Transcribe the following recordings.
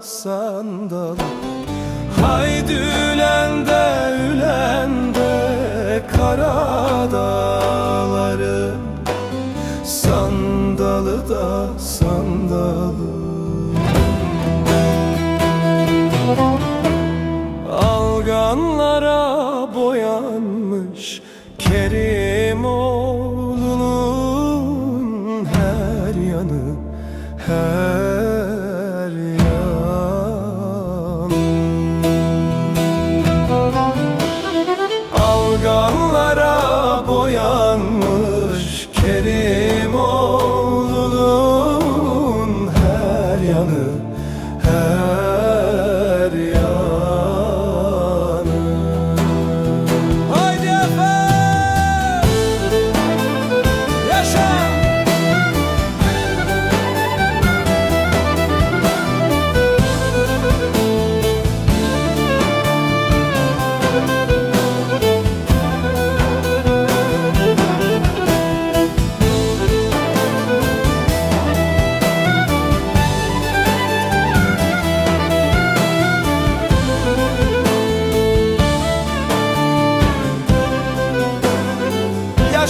sandal. Haydi ülen de ülen de kara Sandalı da sandalı. Alganlara boyanmış Kerim oğlunun her yanı her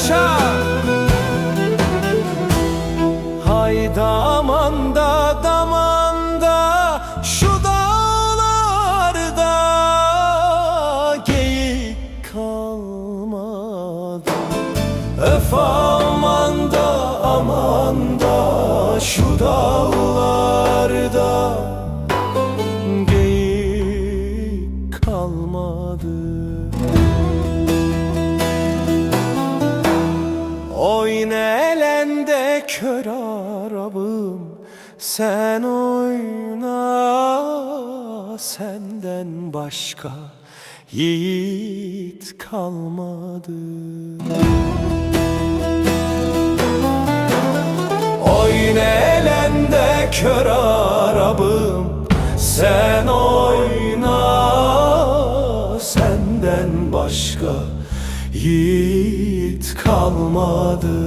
Yaşa Hayda aman da Şu dağlarda Geyik kalmadı. Öf aman da Şu dağlarda Geyik kalmadı Oyna elende kör arabım Sen oyna senden başka Yiğit kalmadı. Oyna elende kör arabım Sen oyna senden başka Yiğit kalmadı